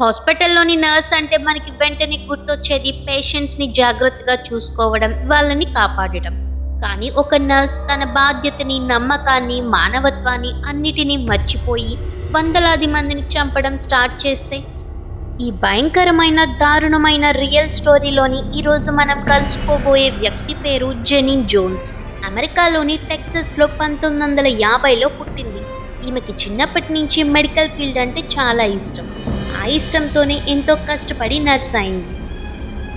హాస్పిటల్లోని nurse అంటే మనకి వెంటనే గుర్తొచ్చేది పేషెంట్స్ని జాగ్రత్తగా చూసుకోవడం వాళ్ళని కాపాడటం. కానీ ఒక నర్స్ తన బాధ్యతని నమ్మకాన్ని మానవత్వాన్ని అన్నిటినీ మర్చిపోయి వందలాది మందిని చంపడం స్టార్ట్ చేస్తే ఈ భయంకరమైన దారుణమైన రియల్ స్టోరీలోని ఈరోజు మనం కలుసుకోబోయే వ్యక్తి పేరు జెనిన్ జోన్స్. అమెరికాలోని టెక్సస్లో పంతొమ్మిది వందల యాభైలో పుట్టింది. ఈమెకి చిన్నప్పటి నుంచి మెడికల్ ఫీల్డ్ అంటే చాలా ఇష్టం. ఆ ఇష్టంతోనే ఎంతో కష్టపడి నర్స్ అయింది.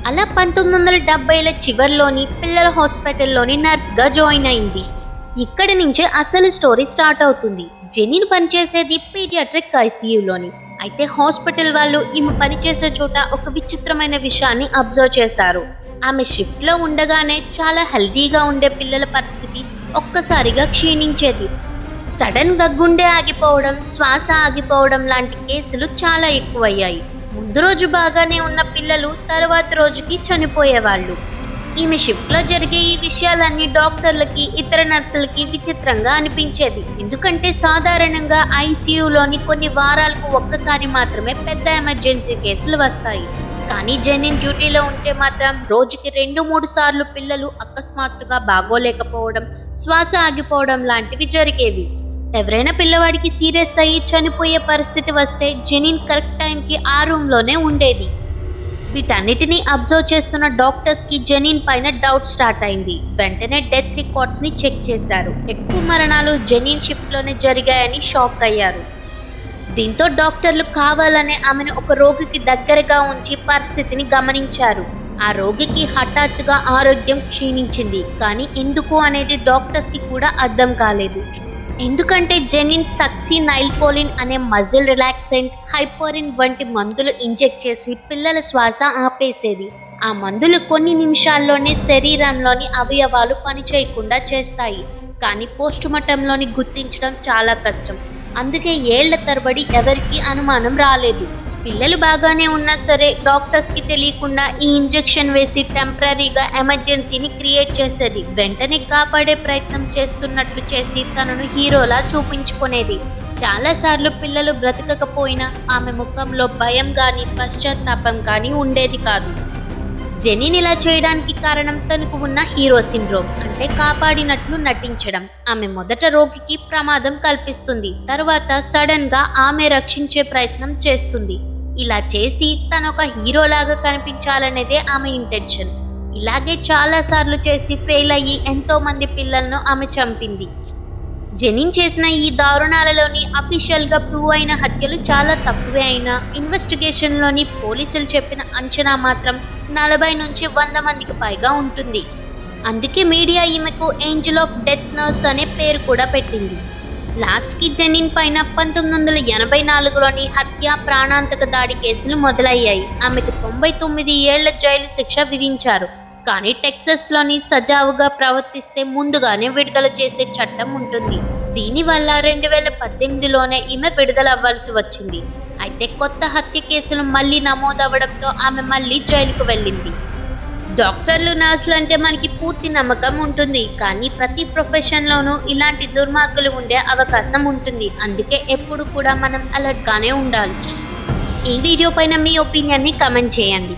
అలా పంతొమ్మిది వందల డెబ్బైల చివరిలోని పిల్లల హాస్పిటల్లోని నర్స్గా జాయిన్ అయింది. ఇక్కడి నుంచే అసలు స్టోరీ స్టార్ట్ అవుతుంది. జెనిన్ పనిచేసేది పీడియాట్రిక్ ఐసీయూలోని. అయితే హాస్పిటల్ వాళ్ళు ఈమె పనిచేసే చోట ఒక విచిత్రమైన విషయాన్ని అబ్జర్వ్ చేశారు. ఆమె షిఫ్ట్లో ఉండగానే చాలా హెల్తీగా ఉండే పిల్లల పరిస్థితి ఒక్కసారిగా క్షీణించేది. సడన్గా గుండె ఆగిపోవడం శ్వాస ఆగిపోవడం లాంటి కేసులు చాలా ఎక్కువయ్యాయి. ముందు రోజు బాగానే ఉన్న పిల్లలు తర్వాత రోజుకి చనిపోయేవాళ్ళు. ఈమె షిఫ్ట్లో జరిగే ఈ విషయాలన్నీ డాక్టర్లకి ఇతర నర్సులకి విచిత్రంగా అనిపించేది. ఎందుకంటే సాధారణంగా ఐసీయూలోని కొన్ని వారాలకు ఒక్కసారి మాత్రమే పెద్ద ఎమర్జెన్సీ కేసులు వస్తాయి. కానీ జెనిన్ డ్యూటీలో ఉంటే మాత్రం రోజుకి రెండు మూడు సార్లు పిల్లలు అకస్మాత్తుగా బాగోలేకపోవడం శ్వాస ఆగిపోవడం లాంటివి జరిగేవి. ఎవరైనా పిల్లవాడికి సీరియస్ అయ్యి చనిపోయే పరిస్థితి వస్తే జెనిన్ కరెక్ట్ టైంకి ఆ రూమ్లోనే ఉండేది. వీటన్నిటిని అబ్జర్వ్ చేస్తున్న డాక్టర్స్కి జెనిన్ పైన డౌట్ స్టార్ట్ అయింది. వెంటనే డెత్ రికార్డ్స్ని చెక్ చేశారు. ఎక్కువ మరణాలు జెనిన్ షిఫ్ట్లోనే జరిగాయని షాక్ అయ్యారు. దీంతో డాక్టర్లు కావాలనే ఆమెను ఒక రోగికి దగ్గరగా ఉంచి పరిస్థితిని గమనించారు. ఆ రోగికి హఠాత్తుగా ఆరోగ్యం క్షీణించింది కానీ ఎందుకు అనేది డాక్టర్స్కి కూడా అర్థం కాలేదు. ఎందుకంటే జెనిన్ సక్సీ నైల్పోలిన్ అనే మజిల్ రిలాక్సెంట్ హైపోరిన్ వంటి మందులు ఇంజెక్ట్ చేసి పిల్లల శ్వాస ఆపేసేది ఆ మందులు కొన్ని నిమిషాల్లోనే శరీరంలోని అవయవాలు పనిచేయకుండా చేస్తాయి కానీ పోస్టుమార్టంలోని గుర్తించడం చాలా కష్టం. అందుకే ఏళ్ళ తరబడి ఎవరికీ అనుమానం రాలేదు. పిల్లలు బాగానే ఉన్నా సరే డాక్టర్స్కి తెలియకుండా ఈ ఇంజెక్షన్ వేసి టెంపరీగా ఎమర్జెన్సీని క్రియేట్ చేసేది. వెంటనే కాపాడే ప్రయత్నం చేస్తున్నట్లు చేసి తనను హీరోలా చూపించుకునేది. చాలాసార్లు పిల్లలు బ్రతకకపోయినా ఆమె ముఖంలో భయం కానీ పశ్చాత్తాపం కానీ ఉండేది కాదు. జెనీన్ ఇలా చేయడానికి కారణం తనకు ఉన్న హీరో సిండ్రోమ్. అంటే కాపాడినట్లు నటించడం. ఆమె మొదట రోగికి ప్రమాదం కల్పిస్తుంది. తర్వాత సడన్గా ఆమె రక్షించే ప్రయత్నం చేస్తుంది. ఇలా చేసి తన ఒక హీరోలాగా కనిపించాలనేదే ఆమె ఇంటెన్షన్. ఇలాగే చాలా సార్లు చేసి ఫెయిల్ అయ్యి ఎంతో మంది పిల్లలను ఆమె చంపింది. జెనిన్ చేసిన ఈ దారుణాలలోని అఫీషియల్గా ప్రూవ్ అయిన హత్యలు చాలా తక్కువే అయినా ఇన్వెస్టిగేషన్లోని పోలీసులు చెప్పిన అంచనా మాత్రం నలభై నుంచి వంద మందికి పైగా ఉంటుంది. అందుకే మీడియా ఈమెకు ఏంజల్ ఆఫ్ డెత్ నర్స్ అనే పేరు కూడా పెట్టింది. లాస్ట్కి జెనిన్ పైన పంతొమ్మిది వందల ఎనభై నాలుగులోని హత్య ప్రాణాంతక దాడి కేసులు మొదలయ్యాయి. ఆమెకు తొంభై తొమ్మిది ఏళ్ళ జైలు శిక్ష విధించారు. కానీ టెక్సస్లోని సజావుగా ప్రవర్తిస్తే ముందుగానే విడుదల చేసే చట్టం ఉంటుంది. దీనివల్ల రెండు వేల పద్దెనిమిదిలోనే ఈమె విడుదల అవ్వాల్సి వచ్చింది. అయితే కొత్త హత్య కేసులు మళ్ళీ నమోదవడంతో ఆమె మళ్ళీ జైలుకు వెళ్ళింది. డాక్టర్లు నర్సులు అంటే మనకి పూర్తి నమ్మకం ఉంటుంది. కానీ ప్రతి ప్రొఫెషన్లోనూ ఇలాంటి దుర్మార్గులు ఉండే అవకాశం ఉంటుంది. అందుకే ఎప్పుడు కూడా మనం అలర్ట్గానే ఉండాలి ఈ వీడియో పైన మీ ఒపీనియన్ని కమెంట్ చేయండి.